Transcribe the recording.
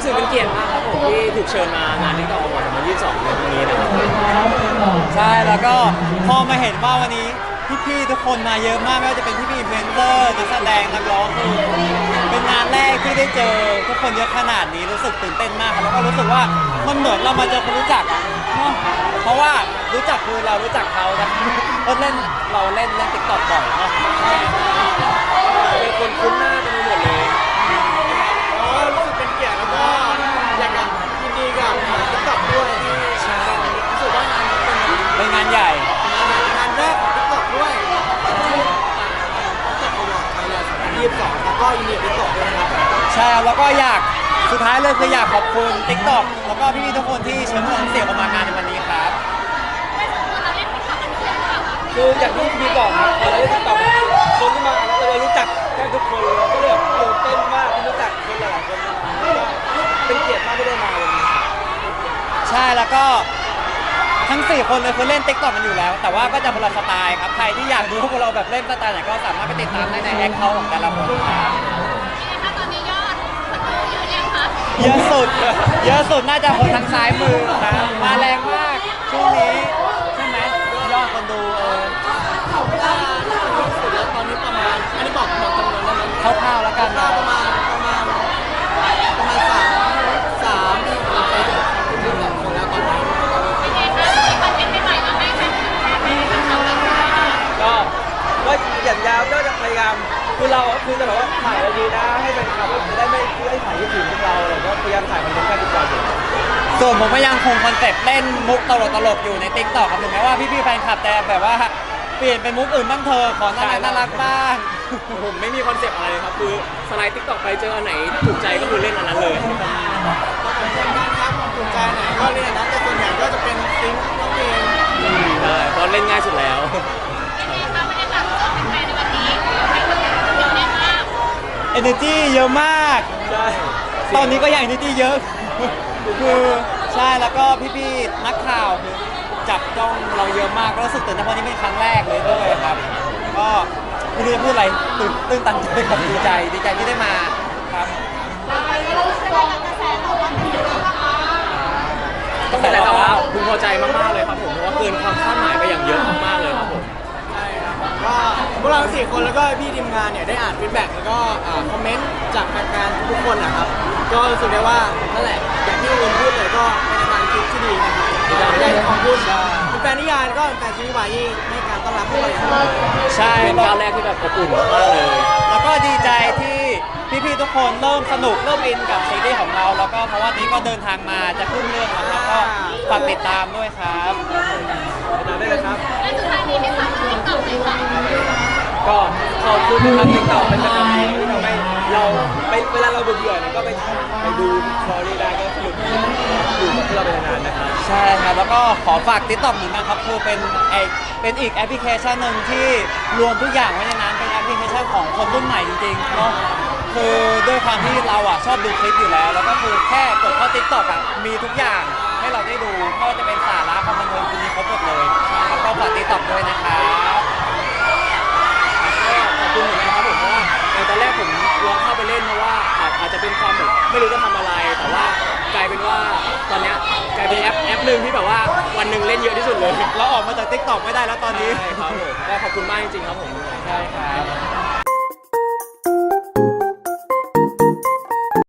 รู้สึกเป็นเกียรติมากครับผมที่ถูกเชิญมางานที่ต่อวัน2022ในปีนี้นะครับใช่แล้วก็พอมาเห็นว่าวันนี้พี่ๆทุกคนมาเยอะมากไม่ว่าจะเป็นพี่ๆอินฟลูเอนเซอร์นักแสดงนักร้องคือเป็นงานแรกที่ได้เจอทุกคนเยอะขนาดนี้รู้สึกตื่นเต้นมากครับแล้วก็รู้สึกว่ามันเหมือนเรามาเจอคนรู้จักอะเนอะเพราะว่ารู้จักคือเรารู้จักเขานะเพราะเล่นเราเล่นเล่นติ๊กต็อกบ่อยเนาะ ยแลนด์2022แล้วก็ยินดีกับติ๊กต็อกด้วยนะครับใช่ครับแล้วก็อยากสุดท้ายเลยคืออยากขอบคุณ t ิ k t o k แล้วก็พี่ๆทุกคนที่เชิญพวกเราทั้งเสียงออกมางานในวันนี้ครับ คืออย่างที่พี่บอกครับพอเราได้ติดต่อคนที่มาแล้วเรารู้จักแทบทุกคนเลยก็เลยแบบตื่นเต้นมากที่รู้จักคนหลายๆคนมาแล้วก็เป็นเกียรติมากที่ได้มาวันนี้ ใช่แล้วก็ ทั้ง 4 คนเลยคือเล่น t ิ k t o k กันอยู่แล้ว แต่ว่าก็จะคนละสไตล์ครับ ใครที่อยากดูพวกเราแบบเล่นสไตล์ไหนก็สามารถไปติดตามได้ในแอคเคาท์ของแต่ละคนครับเยอะสุด เยอะสุดน่าจะคนทางซ้ายมือครับมาแรงมากช่วงนี้ใช่ไหมยอดคนดูเออสุดแล้วตอนนี้ประมาณ อันนี้บอกบอกจำนวนได้ไหมคร่าวๆแล้วกันาวก็จะพยายามคือเราคือจะแบบว่าถ่ายอะไรดีนะให้เป็นคลับจะได้ไม่ไม่ถ่ายที่ถึงพวกเราอะไรก็พยายามถ่ายคอนเทนต์กันทุกวันอยู่ส่วนผมก็ยังคงคอนเซ็ปต์เล่นมุกตลกตลกๆอยู่ใน t ิ k t o k ครับถึงแม้ว่าพี่ๆแฟนคลับแต่แบบว่าเปลี่ยนเป็นมุกอื่นบ้างเธอะขอน่ารักน่ารักบ้าง ผมไม่มีคอนเซปต์อะไรเลยครับ คือสไลด์ทิกตอกไปเจออันไหนถูกใจก็คือเล่นอันนั้นเลยก็เหมือนกันครับถูกใจไหนก็เรียนอันนั้นแต่ส่วนใหญ่ก็จะเป็นซิงค์น้องเองใช่เพราะเล่นง่ายสุดแล้ว energy เยอะมาก ใช่ตอนนี้ก็ยัง energy เยอะ คือใช่แล้วก็พี่ๆนักข่าวคือจับจ้องเราเยอะมากก็รู้สึกตื่นเต้นเพราะนี่เป็นครั้งแรกเลยด้วยครับ ก็ไม่รู้จะพูดอะไรตื่นตื่นตันใจครับดีใจดีใจที่ได้มาครับต้องแต่แต่ว่าพึงพอใจมากๆเลยครับผมเพราะว่าเกินความคาด กเราสี่คนแล้วก็พี่ทีมงานเนี่ยได้อ่านฟีดแบ็กแล้วก็อ่าคอมเมนต์จากแฟนๆทุกๆคนนะครับ ก็รู้สึกได้ว่านั่นแหละอย่างที่อุนพูดเลยก็เป็นทางคิดที่ดีนะครับอยากจะขอบคุณแฟนนิยายแล้วก็แฟนซีรีส์วายที่ให้การต้อนรับพวกเราอย่างดีใช่เป็นก็ก้าวแรกที่แบบอบอุ่นมากๆเลย แล้วก็ดีใจที่พี่ๆทุกคนเริ่มสนุกเริ่มอินกับซีรีส์ของเรา แล้วก็เพราะว่านี้ก็เดินทางมาจะขึ้นเรื่องแล้วครับก็ฝากติดตามด้วยครับติดตามได้เลยครับ ก็ขอบคุณนะครับติ๊กต็อกเป็นกำลังใจที่ทำให้เราไปเวลาเราเบื่อๆเนี่ยก็ไปไปดูสตอรีได้ก็สนุกอยู่กับพวกเราไปนานๆนะครับ ใช่ครับ แล้วก็ขอฝากติ๊กต็อกเหมือนกันครับ คือเป็นไอเป็นอีกแอปพลิเคชันหนึ่งที่รวมทุกอย่างไว้ในนั้นเป็นแอปพลิเคชันของคนรุ่นใหม่จริงๆเนาะคือด้วยความที่เราอะชอบดูคลิปอยู่แล้ว แล้วก็คือแค่กดเข้าติ๊กต็อกอะมีทุกอย่างให้เราได้ดูไม่ว่าจะเป็นสาระความบันเทิงคือมีครบหมดเลยแล้วก็ฝากติ๊กต็อกด้วย ลายเป็นว่าตอนเนี้ยกลายเป็นแอปแอปหนึ่งที่แบบว่าวันหนึ่งเล่นเยอะที่สุดเลยเราออกมาจากติ๊กต็อกไม่ได้แล้วตอนนี้ ใช่ครับผมก็ขอบคุณมากจริงๆครับผม ใช่ครับ